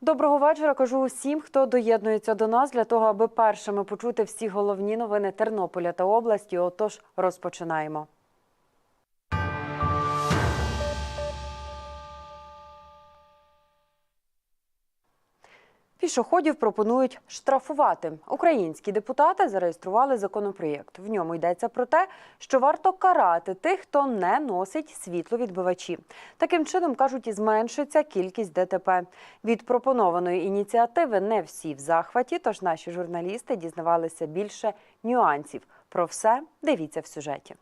Доброго вечора. Кажу усім, хто доєднується до нас для того, аби першими почути всі головні новини Тернополя та області. Отож, розпочинаємо. Пішоходів пропонують штрафувати. Українські депутати зареєстрували законопроєкт. В ньому йдеться про те, що варто карати тих, хто не носить світловідбивачі. Таким чином кажуть, і зменшиться кількість ДТП. Від пропонованої ініціативи не всі в захваті. Тож наші журналісти дізнавалися більше нюансів. Про все дивіться в сюжеті.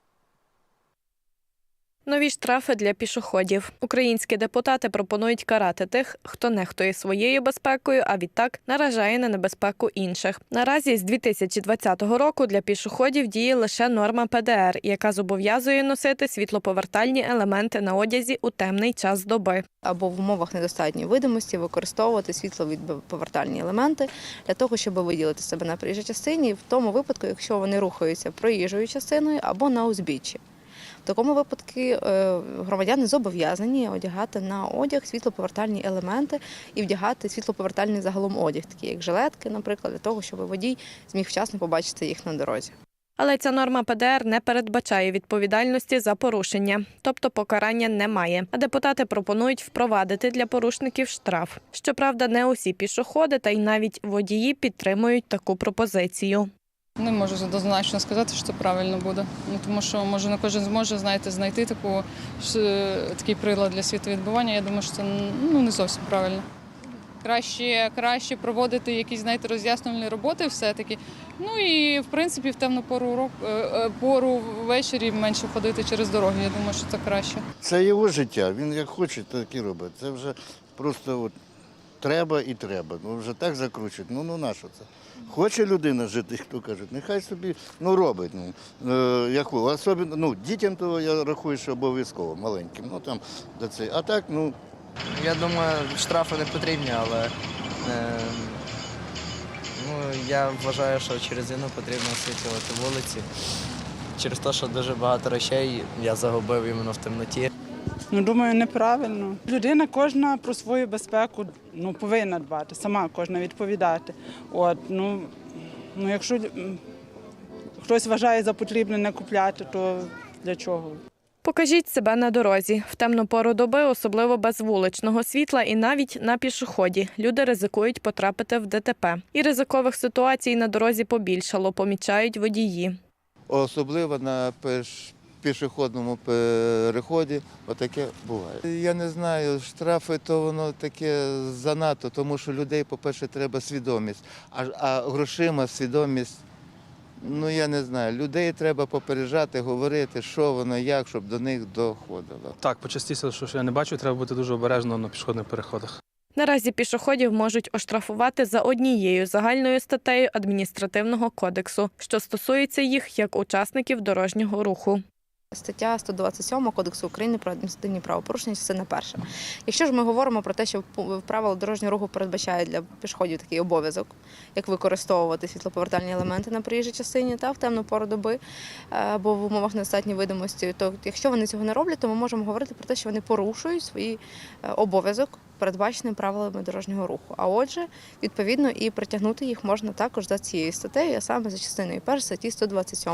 Нові штрафи для пішоходів. Українські депутати пропонують карати тих, хто нехтує своєю безпекою, а відтак наражає на небезпеку інших. Наразі з 2020 року для пішоходів діє лише норма ПДР, яка зобов'язує носити світлоповертальні елементи на одязі у темний час доби. або в умовах недостатньої видимості використовувати світловідповертальні елементи для того, щоб виділити себе на проїжджій частині, в тому випадку, якщо вони рухаються проїжджою частиною або на узбіччі. В такому випадку е, громадяни зобов'язані одягати на одяг світлоповертальні елементи і вдягати світлоповертальний загалом одяг, такі як жилетки, наприклад, для того, щоб водій зміг вчасно побачити їх на дорозі. Але ця норма ПДР не передбачає відповідальності за порушення, тобто покарання немає. А депутати пропонують впровадити для порушників штраф. Щоправда, не усі пішоходи та й навіть водії підтримують таку пропозицію. Не можу однозначно сказати, що це правильно буде. Ну, тому що може не кожен зможе знаєте, знайти таку, такий прилад для світовідбивання. Я думаю, що це ну, не зовсім правильно. Краще, краще проводити якісь знаєте, роз'яснювальні роботи все-таки. Ну і в принципі в темну пору урок- е, е, пору ввечері менше ходити через дороги. Я думаю, що це краще. Це його життя. Він як хоче, так і робить. Це вже просто от треба і треба. Ну вже так закручують. Ну ну на що це? Хоче людина жити, хто каже, нехай собі ну робить. Ну е, яку особливо, ну дітям то я рахую, що обов'язково маленьким. Ну там до це. А так, ну Я думаю, штрафи не потрібні, але е, ну, я вважаю, що через війну потрібно освітлювати вулиці. Через те, що дуже багато речей я загубив іменно в темноті. Ну, думаю, неправильно. Людина кожна про свою безпеку ну, повинна дбати, сама кожна відповідати. От, ну, ну, якщо хтось вважає за потрібне не купляти, то для чого? Покажіть себе на дорозі в темну пору доби, особливо без вуличного світла, і навіть на пішоході. Люди ризикують потрапити в ДТП. І ризикових ситуацій на дорозі побільшало, помічають водії. особливо на пішохідному переході, отаке буває. Я не знаю, штрафи то воно таке занадто, тому що людей, по-перше, треба свідомість, а, а грошима свідомість. Ну я не знаю. Людей треба попереджати, говорити, що воно, як, щоб до них доходило. Так, почастіше, що я не бачу, треба бути дуже обережно на пішохідних переходах. Наразі пішоходів можуть оштрафувати за однією загальною статтею адміністративного кодексу, що стосується їх як учасників дорожнього руху. Стаття 127 Кодексу України про адміністративні правопорушення, частина перша. Якщо ж ми говоримо про те, що правила дорожнього руху передбачають для пішоходів такий обов'язок, як використовувати світлоповертальні елементи на проїжджій частині та в темну пору доби е, або в умовах недостатньої видимості, то якщо вони цього не роблять, то ми можемо говорити про те, що вони порушують свій е, обов'язок, передбачений правилами дорожнього руху. А отже, відповідно, і притягнути їх можна також за цією статтею, а саме за частиною першої статті 127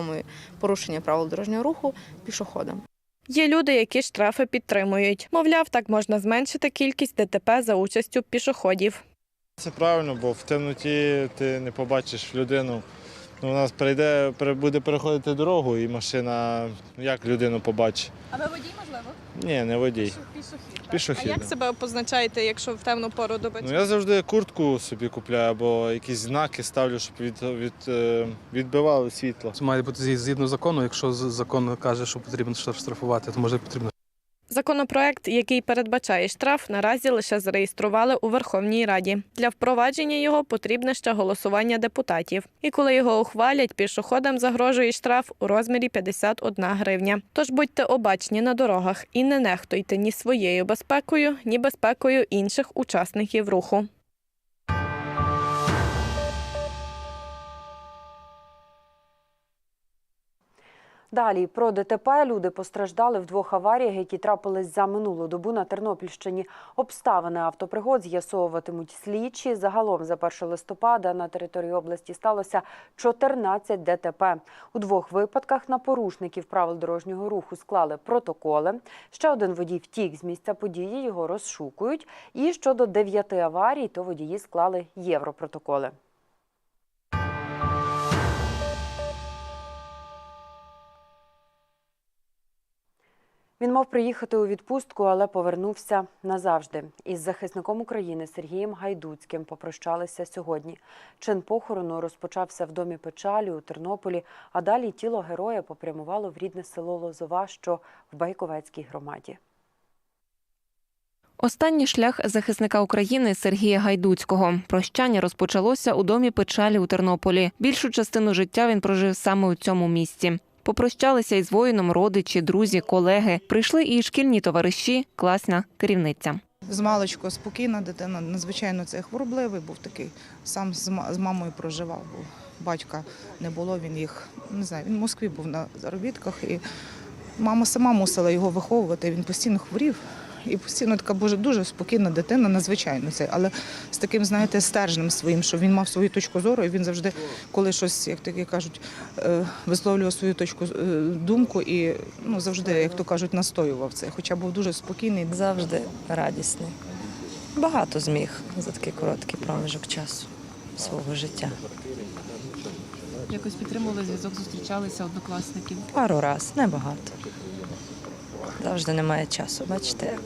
порушення правил дорожнього руху пішоходам. Є люди, які штрафи підтримують. Мовляв, так можна зменшити кількість ДТП за участю пішоходів. Це правильно, бо в темноті ти не побачиш людину. Ну, у нас пере- буде переходити дорогу, і машина як людину побачить. А ви водій, можливо? Ні, не водій. Пішохід. Пішохід. А як себе позначаєте, якщо в темну пору доби? Ну я завжди куртку собі купляю або якісь знаки ставлю, щоб від, від, е, відбивали світло. Це має бути згідно закону. Якщо з- закон каже, що потрібно штраф- штрафувати, то може потрібно. Законопроект, який передбачає штраф, наразі лише зареєстрували у Верховній Раді. Для впровадження його потрібне ще голосування депутатів. І коли його ухвалять, пішоходам загрожує штраф у розмірі 51 гривня. Тож будьте обачні на дорогах і не нехтуйте ні своєю безпекою, ні безпекою інших учасників руху. Далі про ДТП люди постраждали в двох аваріях, які трапились за минулу добу на Тернопільщині. Обставини автопригод з'ясовуватимуть слідчі. Загалом за 1 листопада на території області сталося 14 ДТП. У двох випадках на порушників правил дорожнього руху склали протоколи. Ще один водій втік з місця події, його розшукують. І щодо дев'яти аварій, то водії склали європротоколи. Він мав приїхати у відпустку, але повернувся назавжди. Із захисником України Сергієм Гайдуцьким попрощалися сьогодні. Чин похорону розпочався в домі печалі у Тернополі, а далі тіло героя попрямувало в рідне село Лозова, що в Байковецькій громаді. Останній шлях захисника України Сергія Гайдуцького. Прощання розпочалося у домі печалі у Тернополі. Більшу частину життя він прожив саме у цьому місці. Попрощалися із воїном родичі, друзі, колеги. Прийшли і шкільні товариші, класна керівниця. З маличку спокійна дитина, надзвичайно це хворобливий був такий. Сам з мамою проживав, бо батька не було, він їх не знаю, він в Москві був на заробітках, і мама сама мусила його виховувати. Він постійно хворів. І постійно така боже, дуже спокійна дитина, надзвичайно це, але з таким, знаєте, стержнем своїм, що він мав свою точку зору, і він завжди, коли щось, як такі кажуть, е, висловлював свою точку е, думку і ну завжди, як то кажуть, настоював це. Хоча був дуже спокійний. завжди радісний. Багато зміг за такий короткий проміжок часу свого життя. Якось підтримували зв'язок, зустрічалися однокласників. Пару раз, небагато. Завжди немає часу, бачите як.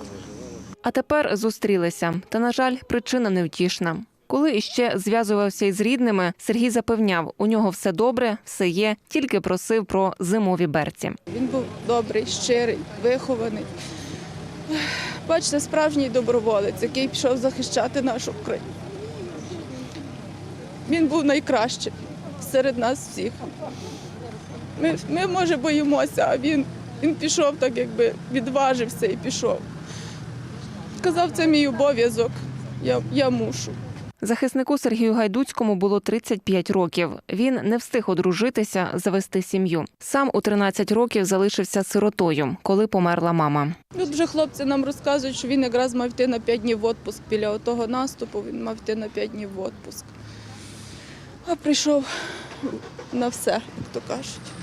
А тепер зустрілися. Та, на жаль, причина невтішна. Коли іще зв'язувався із рідними, Сергій запевняв, у нього все добре, все є, тільки просив про зимові берці. Він був добрий, щирий, вихований. Бачите, справжній доброволець, який пішов захищати нашу Україну. Він був найкращим серед нас всіх. Ми, ми може, боїмося, а він, він пішов так, якби відважився і пішов. Сказав, це мій обов'язок, я, я мушу. Захиснику Сергію Гайдуцькому було 35 років. Він не встиг одружитися, завести сім'ю. Сам у 13 років залишився сиротою, коли померла мама. Тут вже хлопці нам розказують, що він якраз мав йти на 5 днів в отпуск біля того наступу, він мав йти на 5 днів в отпуск. А прийшов на все, як то кажуть.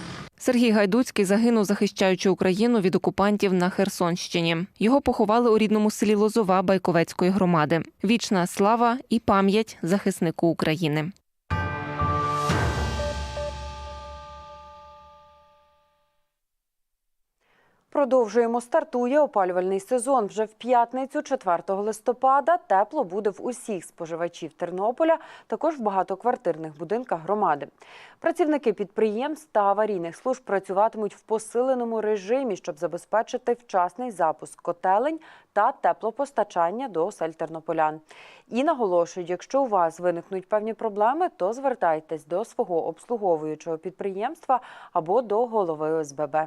Сергій Гайдуцький загинув, захищаючи Україну від окупантів на Херсонщині. Його поховали у рідному селі Лозова Байковецької громади. Вічна слава і пам'ять захиснику України. Продовжуємо. Стартує опалювальний сезон. Вже в п'ятницю, 4 листопада, тепло буде в усіх споживачів Тернополя, також в багатоквартирних будинках громади. Працівники підприємств та аварійних служб працюватимуть в посиленому режимі, щоб забезпечити вчасний запуск котелень та теплопостачання до осель тернополян. І наголошують, якщо у вас виникнуть певні проблеми, то звертайтесь до свого обслуговуючого підприємства або до голови ОСББ.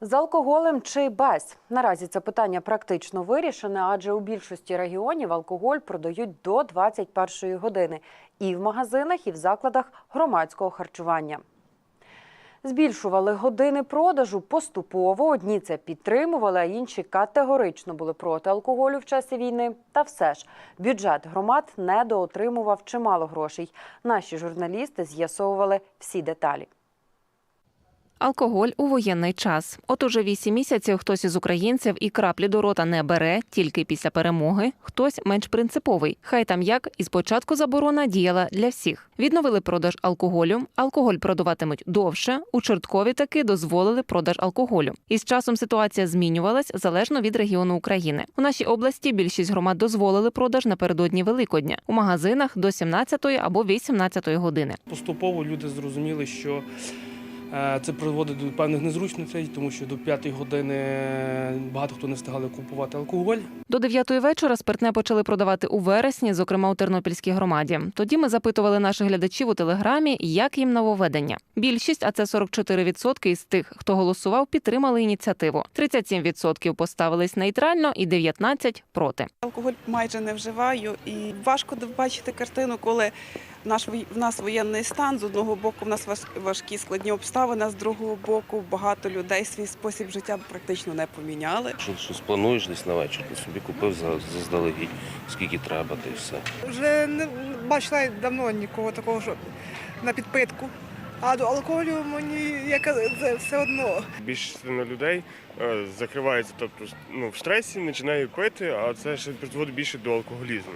З алкоголем чи без? Наразі це питання практично вирішене, адже у більшості регіонів алкоголь продають до 21 години і в магазинах, і в закладах громадського харчування. Збільшували години продажу поступово. Одні це підтримували, а інші категорично були проти алкоголю в часі війни. Та все ж бюджет громад недоотримував чимало грошей. Наші журналісти з'ясовували всі деталі. Алкоголь у воєнний час. От уже вісім місяців хтось із українців і краплі до рота не бере тільки після перемоги. Хтось менш принциповий. Хай там як і спочатку заборона діяла для всіх. Відновили продаж алкоголю. Алкоголь продаватимуть довше. У Чорткові таки дозволили продаж алкоголю. І з часом ситуація змінювалась залежно від регіону України. У нашій області більшість громад дозволили продаж напередодні Великодня у магазинах до 17 або 18 години. Поступово люди зрозуміли, що це приводить до певних незручностей, тому що до п'ятої години багато хто не встигали купувати алкоголь. До 9 вечора спиртне почали продавати у вересні, зокрема у Тернопільській громаді. Тоді ми запитували наших глядачів у телеграмі, як їм нововведення. Більшість, а це 44% із тих, хто голосував, підтримали ініціативу. 37% поставились нейтрально і 19% – проти. Алкоголь майже не вживаю, і важко бачити картину, коли наш в нас воєнний стан. З одного боку, в нас важ- важкі складні обставини, з другого боку, багато людей свій спосіб життя практично не поміняли. Якщо щось плануєш десь на вечір, ти собі купив за- заздалегідь, скільки треба, та й все. Вже не бачила давно нікого такого, що на підпитку. А до алкоголю мені як це все одно. Більшість людей е, закривається, тобто ну, в стресі, починає пити, а це ще призводить більше до алкоголізму.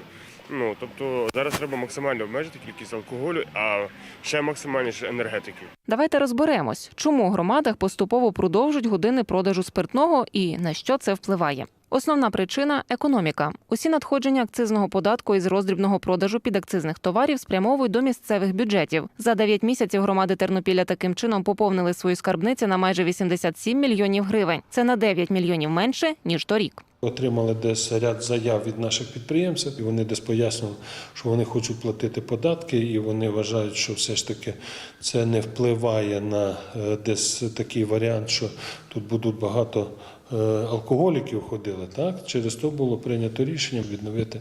Ну, тобто зараз треба максимально обмежити кількість алкоголю, а ще максимальніше енергетики. Давайте розберемось, чому в громадах поступово продовжують години продажу спиртного і на що це впливає. Основна причина економіка. Усі надходження акцизного податку із роздрібного продажу підакцизних товарів спрямовують до місцевих бюджетів. За 9 місяців громади Тернопіля таким чином поповнили свої скарбниці на майже 87 мільйонів гривень. Це на 9 мільйонів менше ніж торік. Отримали десь ряд заяв від наших підприємців, і вони десь пояснили, що вони хочуть платити податки, і вони вважають, що все ж таки це не впливає на е, десь такий варіант, що тут будуть багато алкоголіків ходили. Так через то було прийнято рішення відновити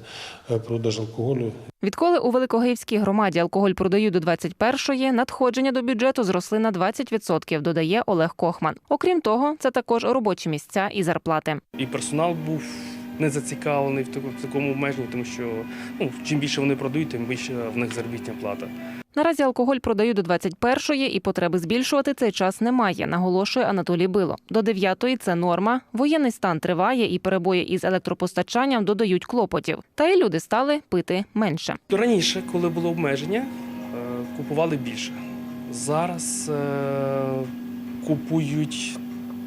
е, продаж алкоголю Відколи у Великогивській громаді алкоголь продають до 21-ї, надходження до бюджету зросли на 20%, додає Олег Кохман. Окрім того, це також робочі місця і зарплати. І персонал був не зацікавлений в такому обмеженні, тому що ну, чим більше вони продають, тим більше в них заробітна плата. Наразі алкоголь продають до 21-ї і потреби збільшувати цей час немає, наголошує Анатолій Било. До 9-ї – це норма. Воєнний стан триває і перебої із електропостачанням додають клопотів. Та й люди стали пити менше. Раніше, коли було обмеження, е, купували більше. Зараз е, купують,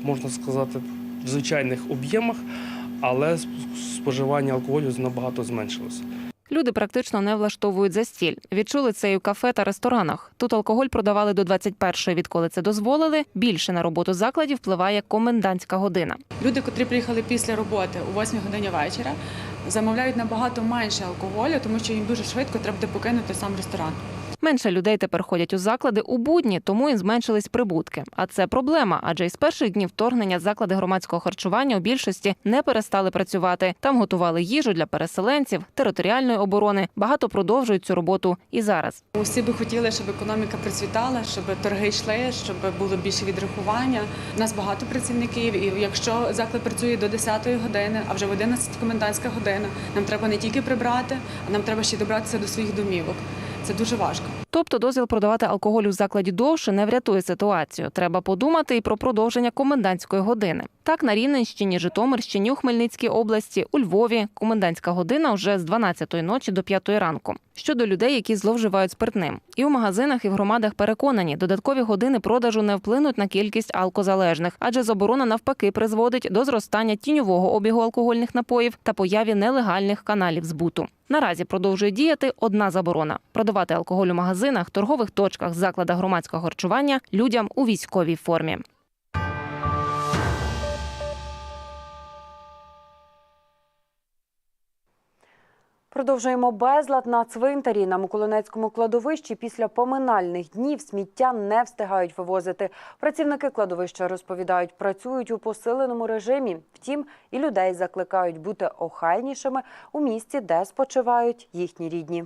можна сказати, в звичайних об'ємах, але споживання алкоголю набагато зменшилося. Люди практично не влаштовують застіль. Відчули це і у кафе та ресторанах. Тут алкоголь продавали до 21-ї, відколи це дозволили. Більше на роботу закладів впливає комендантська година. Люди, котрі приїхали після роботи о 8 годині вечора, замовляють набагато менше алкоголю, тому що їм дуже швидко треба буде покинути сам ресторан. Менше людей тепер ходять у заклади у будні, тому і зменшились прибутки. А це проблема, адже із перших днів вторгнення заклади громадського харчування у більшості не перестали працювати. Там готували їжу для переселенців, територіальної оборони. Багато продовжують цю роботу і зараз. Усі би хотіли, щоб економіка процвітала, щоб торги йшли, щоб було більше відрахування. У нас багато працівників, і якщо заклад працює до 10-ї години, а вже в 11 комендантська година, нам треба не тільки прибрати, а нам треба ще добратися до своїх домівок. Це дуже важко. Тобто дозвіл продавати алкоголь у закладі довше не врятує ситуацію. Треба подумати і про продовження комендантської години. Так, на Рівненщині, Житомирщині, у Хмельницькій області, у Львові комендантська година вже з 12-ї ночі до 5-ї ранку. Щодо людей, які зловживають спиртним. І у магазинах, і в громадах переконані, додаткові години продажу не вплинуть на кількість алкозалежних, адже заборона навпаки призводить до зростання тіньового обігу алкогольних напоїв та появі нелегальних каналів збуту. Наразі продовжує діяти одна заборона продавати алкоголь у магазинах, торгових точках, закладах громадського харчування людям у військовій формі. Продовжуємо безлад на цвинтарі на Миколинецькому кладовищі. Після поминальних днів сміття не встигають вивозити. Працівники кладовища розповідають, працюють у посиленому режимі. Втім, і людей закликають бути охайнішими у місті, де спочивають їхні рідні.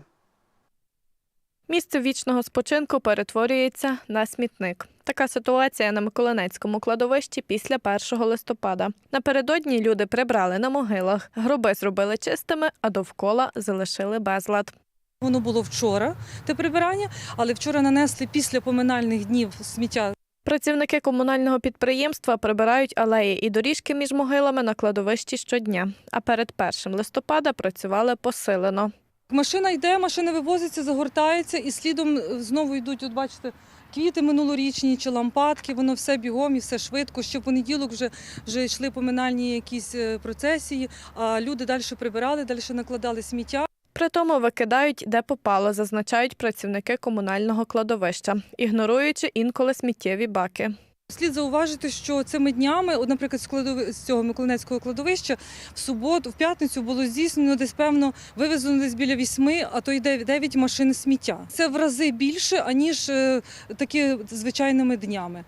Місце вічного спочинку перетворюється на смітник. Така ситуація на Миколинецькому кладовищі після 1 листопада. Напередодні люди прибрали на могилах, гроби зробили чистими, а довкола залишили безлад. Воно було вчора, те прибирання, але вчора нанесли після поминальних днів сміття Працівники комунального підприємства прибирають алеї і доріжки між могилами на кладовищі щодня. А перед 1 листопада працювали посилено. Машина йде, машина вивозиться, загортається і слідом е, знову йдуть, от бачите, квіти минулорічні чи лампадки, воно все бігом і все швидко. В понеділок вже, вже йшли поминальні якісь е, процесії, а люди далі прибирали, далі накладали сміття. При тому викидають, де попало, зазначають працівники комунального кладовища, ігноруючи інколи сміттєві баки. Слід зауважити, що цими днями, наприклад, з, з цього Миколинецького кладовища в суботу, в п'ятницю було здійснено десь певно вивезено десь біля вісьми, а то й дев'ять- дев'ять машин сміття. Це в рази більше аніж е, такі звичайними днями.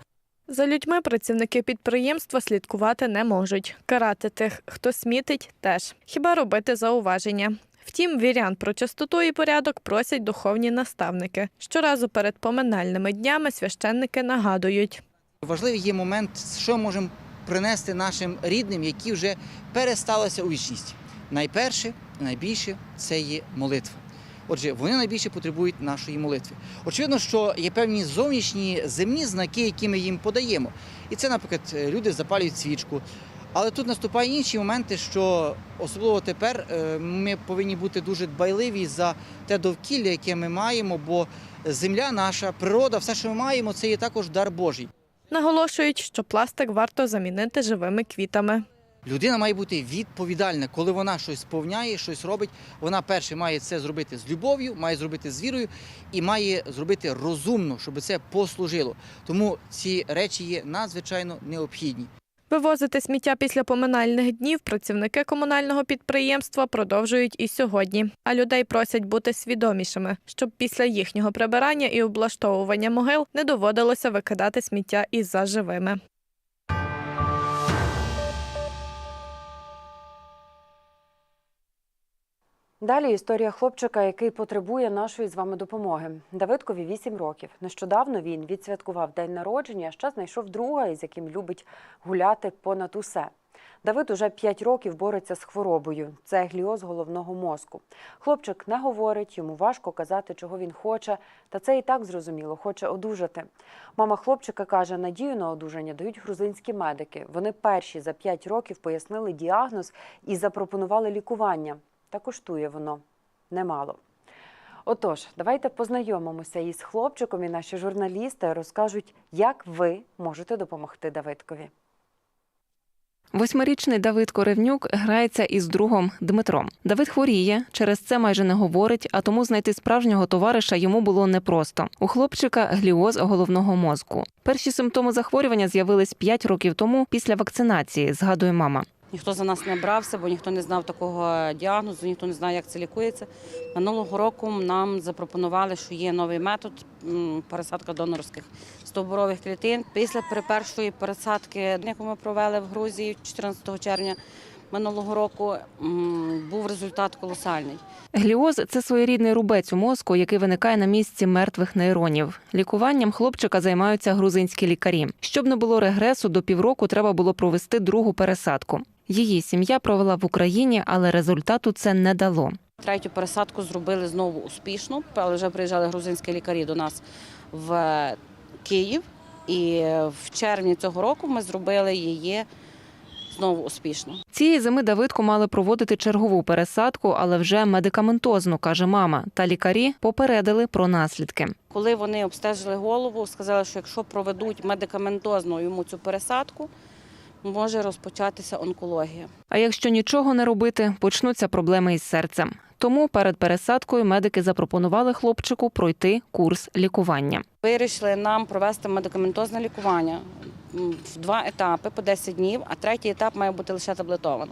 За людьми працівники підприємства слідкувати не можуть. Карати тих, хто смітить, теж хіба робити зауваження. Втім, вірян про чистоту і порядок просять духовні наставники. Щоразу перед поминальними днями священники нагадують. Важливий є момент, що можемо принести нашим рідним, які вже пересталися у вічність. Найперше, найбільше це є молитва. Отже, вони найбільше потребують нашої молитви. Очевидно, що є певні зовнішні земні знаки, які ми їм подаємо. І це, наприклад, люди запалюють свічку. Але тут наступають інші моменти, що особливо тепер е, ми повинні бути дуже дбайливі за те довкілля, яке ми маємо, бо земля наша, природа, все, що ми маємо, це є також дар Божий. Наголошують, що пластик варто замінити живими квітами. Людина має бути відповідальна, коли вона щось сповняє, щось робить. Вона перше має це зробити з любов'ю, має зробити з вірою і має зробити розумно, щоб це послужило. Тому ці речі є надзвичайно необхідні. Вивозити сміття після поминальних днів працівники комунального підприємства продовжують і сьогодні. А людей просять бути свідомішими, щоб після їхнього прибирання і облаштовування могил не доводилося викидати сміття із заживими. Далі історія хлопчика, який потребує нашої з вами допомоги. Давидкові 8 років. Нещодавно він відсвяткував день народження, а ще знайшов друга, із яким любить гуляти понад усе. Давид уже 5 років бореться з хворобою. Це гліоз головного мозку. Хлопчик не говорить, йому важко казати, чого він хоче, та це і так зрозуміло, хоче одужати. Мама хлопчика каже, надію на одужання дають грузинські медики. Вони перші за 5 років пояснили діагноз і запропонували лікування. Та коштує воно немало. Отож, давайте познайомимося із хлопчиком, і наші журналісти розкажуть, як ви можете допомогти Давидкові. Восьмирічний Давид Коревнюк грається із другом Дмитром. Давид хворіє, через це майже не говорить, а тому знайти справжнього товариша йому було непросто. У хлопчика гліоз головного мозку. Перші симптоми захворювання з'явились 5 років тому після вакцинації, згадує мама. Ніхто за нас не брався, бо ніхто не знав такого діагнозу, ніхто не знає, як це лікується. Минулого року нам запропонували, що є новий метод пересадка донорських стовбурових клітин. Після першої пересадки, яку ми провели в Грузії 14 червня минулого року, був результат колосальний. Гліоз це своєрідний рубець у мозку, який виникає на місці мертвих нейронів. Лікуванням хлопчика займаються грузинські лікарі. Щоб не було регресу, до півроку треба було провести другу пересадку. Її сім'я провела в Україні, але результату це не дало. Третю пересадку зробили знову успішно, але вже приїжджали грузинські лікарі до нас в Київ. І в червні цього року ми зробили її знову успішно. Цієї зими Давидку мали проводити чергову пересадку, але вже медикаментозну, каже мама. Та лікарі попередили про наслідки. Коли вони обстежили голову, сказали, що якщо проведуть медикаментозно йому цю пересадку, може розпочатися онкологія. А якщо нічого не робити, почнуться проблеми із серцем. Тому перед пересадкою медики запропонували хлопчику пройти курс лікування. Вирішили нам провести медикаментозне лікування в два етапи по 10 днів, а третій етап має бути лише таблетовано.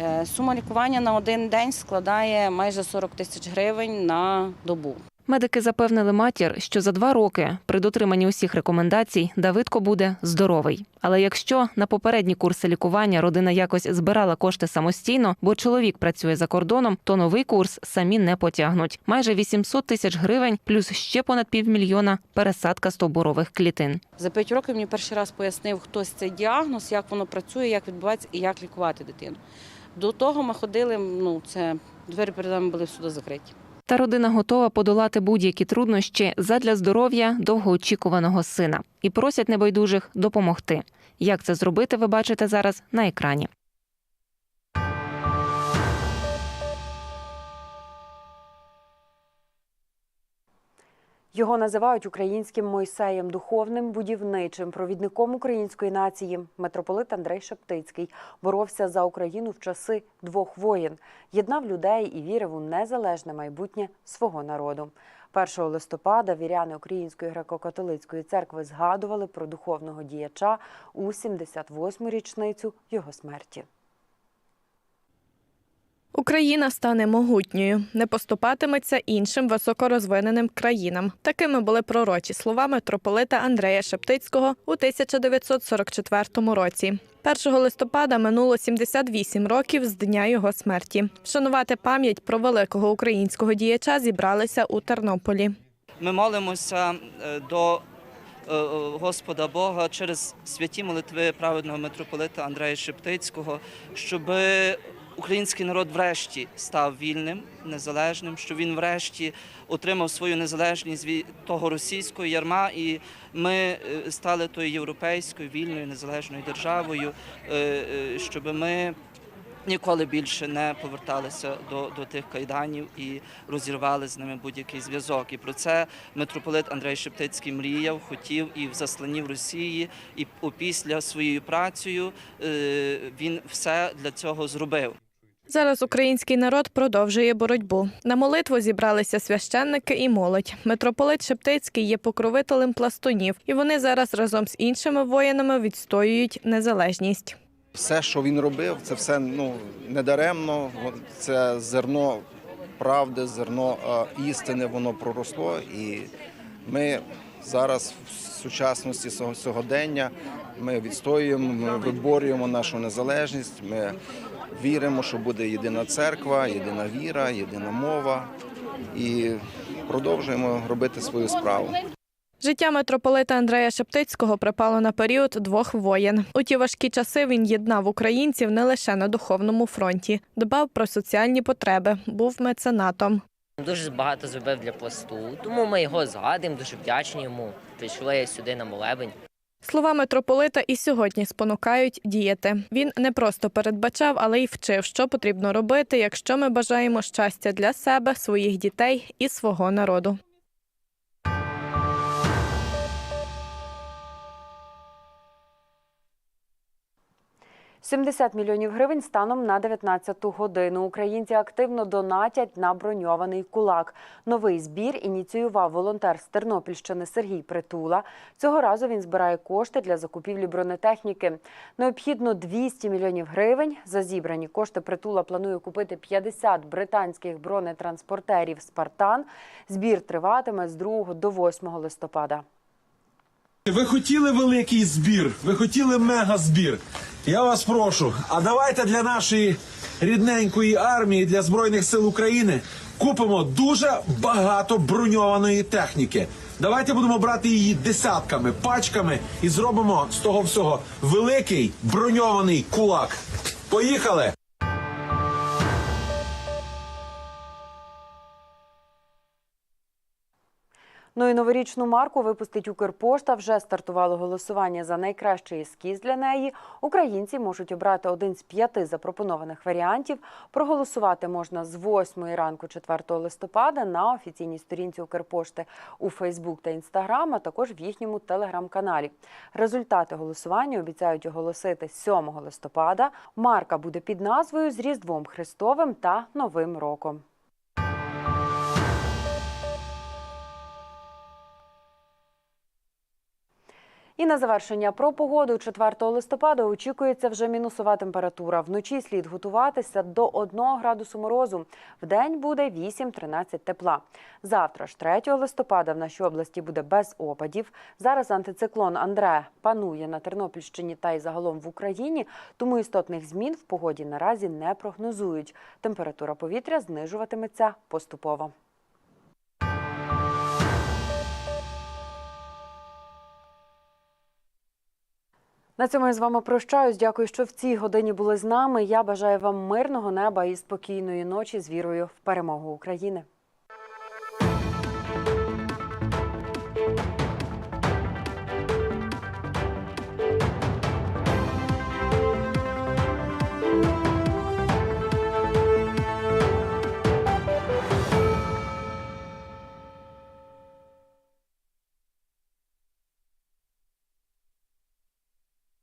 Е, Сума лікування на один день складає майже 40 тисяч гривень на добу. Медики запевнили матір, що за два роки при дотриманні усіх рекомендацій Давидко буде здоровий. Але якщо на попередні курси лікування родина якось збирала кошти самостійно, бо чоловік працює за кордоном, то новий курс самі не потягнуть. Майже 800 тисяч гривень, плюс ще понад півмільйона пересадка стовбурових клітин. За 5 років мені перший раз пояснив хтось цей діагноз, як воно працює, як відбувається і як лікувати дитину. До того ми ходили, ну це двері перед нами були всюди закриті. Та родина готова подолати будь-які труднощі задля здоров'я довгоочікуваного сина і просять небайдужих допомогти. Як це зробити, ви бачите зараз на екрані. Його називають українським Мойсеєм, духовним будівничим, провідником української нації. Митрополит Андрей Шептицький боровся за Україну в часи двох воєн, єднав людей і вірив у незалежне майбутнє свого народу. 1 листопада віряни Української греко-католицької церкви згадували про духовного діяча у 78-му річницю його смерті. Україна стане могутньою, не поступатиметься іншим високорозвиненим країнам. Такими були пророчі слова митрополита Андрея Шептицького у 1944 році. 1 листопада минуло 78 років з дня його смерті. Вшанувати пам'ять про великого українського діяча зібралися у Тернополі. Ми молимося е, до е, Господа Бога через святі молитви праведного митрополита Андрея Шептицького, щоб український народ врешті став вільним, незалежним, щоб він врешті отримав свою незалежність від того російського ярма, і ми е, стали тою європейською вільною незалежною державою, е, е, щоб ми ніколи більше не поверталися до, до тих кайданів і розірвали з ними будь-який зв'язок. І про це митрополит Андрей Шептицький мріяв, хотів і в засланні в Росії, і опісля своєю працею він все для цього зробив. Зараз український народ продовжує боротьбу. На молитву зібралися священники і молодь. Митрополит Шептицький є покровителем пластунів, і вони зараз разом з іншими воїнами відстоюють незалежність. Все, що він робив, це все ну недаремно. Це зерно правди, зерно е, істини, воно проросло. І ми зараз в сучасності сього- сьогодення ми відстоюємо, ми виборюємо нашу незалежність. Ми віримо, що буде єдина церква, єдина віра, єдина мова. І продовжуємо робити свою справу. Життя митрополита Андрея Шептицького припало на період двох воєн. У ті важкі часи він єднав українців не лише на духовному фронті, дбав про соціальні потреби, був меценатом. Дуже багато зробив для пласту, тому ми його згадуємо, дуже вдячні йому. Прийшли сюди на молебень. Слова митрополита і сьогодні спонукають діяти. Він не просто передбачав, але й вчив, що потрібно робити, якщо ми бажаємо щастя для себе, своїх дітей і свого народу. – 70 мільйонів гривень станом на 19-ту годину. Українці активно донатять на броньований кулак. Новий збір ініціював волонтер з Тернопільщини Сергій Притула. Цього разу він збирає кошти для закупівлі бронетехніки. Необхідно 200 мільйонів гривень. За зібрані кошти Притула планує купити 50 британських бронетранспортерів «Спартан». Збір триватиме з 2 до 8 листопада. Ви хотіли великий збір, ви хотіли мегазбір. Я вас прошу, а давайте для нашої рідненької армії, для Збройних сил України купимо дуже багато броньованої техніки. Давайте будемо брати її десятками, пачками і зробимо з того всього великий броньований кулак. Поїхали! Ну і новорічну марку випустить Укрпошта. Вже стартувало голосування за найкращий ескіз для неї. Українці можуть обрати один з п'яти запропонованих варіантів. Проголосувати можна з 8 ранку 4 листопада на офіційній сторінці Укрпошти у Фейсбук та Інстаграм, а також в їхньому телеграм-каналі. Результати голосування обіцяють оголосити 7 листопада. Марка буде під назвою з Різдвом Христовим та Новим роком. І на завершення про погоду 4 листопада очікується вже мінусова температура. Вночі слід готуватися до 1 градусу морозу. Вдень буде 8-13 тепла. Завтра ж 3 листопада в нашій області буде без опадів. Зараз антициклон Андре панує на Тернопільщині та й загалом в Україні, тому істотних змін в погоді наразі не прогнозують. Температура повітря знижуватиметься поступово. На цьому я з вами прощаюсь. Дякую, що в цій годині були з нами. Я бажаю вам мирного неба і спокійної ночі з вірою в перемогу України.